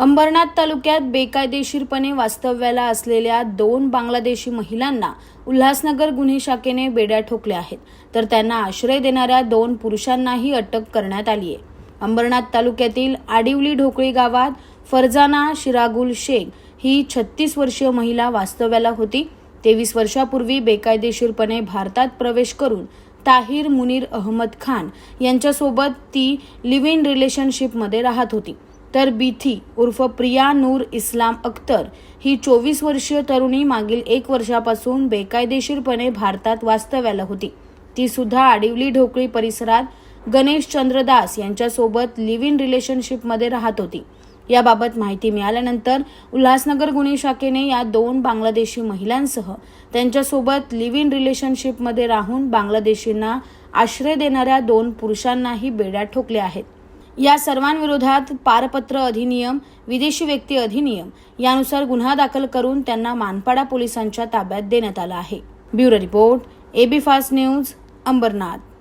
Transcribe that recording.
अंबरनाथ तालुक्यात बेकायदेशीरपणे वास्तव्याला असलेल्या दोन बांगलादेशी महिलांना उल्हासनगर गुन्हे शाखेने बेड्या ठोकल्या आहेत. तर त्यांना आश्रय देणाऱ्या दोन पुरुषांनाही अटक करण्यात आली आहे. अंबरनाथ तालुक्यातील आडिवली ढोकळी गावात फरजाना शिरागुल शेख ही छत्तीस वर्षीय महिला वास्तव्याला होती. तेवीस वर्षापूर्वी बेकायदेशीरपणे भारतात प्रवेश करून ताहिर मुनीर अहमद खान यांच्यासोबत ती लिव्ह इन रिलेशनशिपमध्ये राहत होती. तर बिथी उर्फ प्रिया नूर इस्लाम अख्तर ही चोवीस वर्षीय तरुणी मागील एक वर्षापासून बेकायदेशीरपणे भारतात वास्तव्याला होती. ती सुद्धा आडिवली ढोकळी परिसरात गणेश चंद्रदास यांच्यासोबत लिव्ह इन रिलेशनशिपमध्ये राहत होती. याबाबत माहिती मिळाल्यानंतर उल्हासनगर गुन्हे शाखेने या दोन बांगलादेशी महिलांसह त्यांच्यासोबत लिव्ह इन रिलेशनशिपमध्ये राहून बांगलादेशींना आश्रय देणाऱ्या दोन पुरुषांनाही बेड्या ठोकल्या आहेत. या सर्वांविरोधात पारपत्र अधिनियम विदेशी व्यक्ती अधिनियम यानुसार गुन्हा दाखल करून त्यांना मानपाडा पोलिसांच्या ताब्यात देण्यात आला आहे. Bureau report A B fast news Ambernath.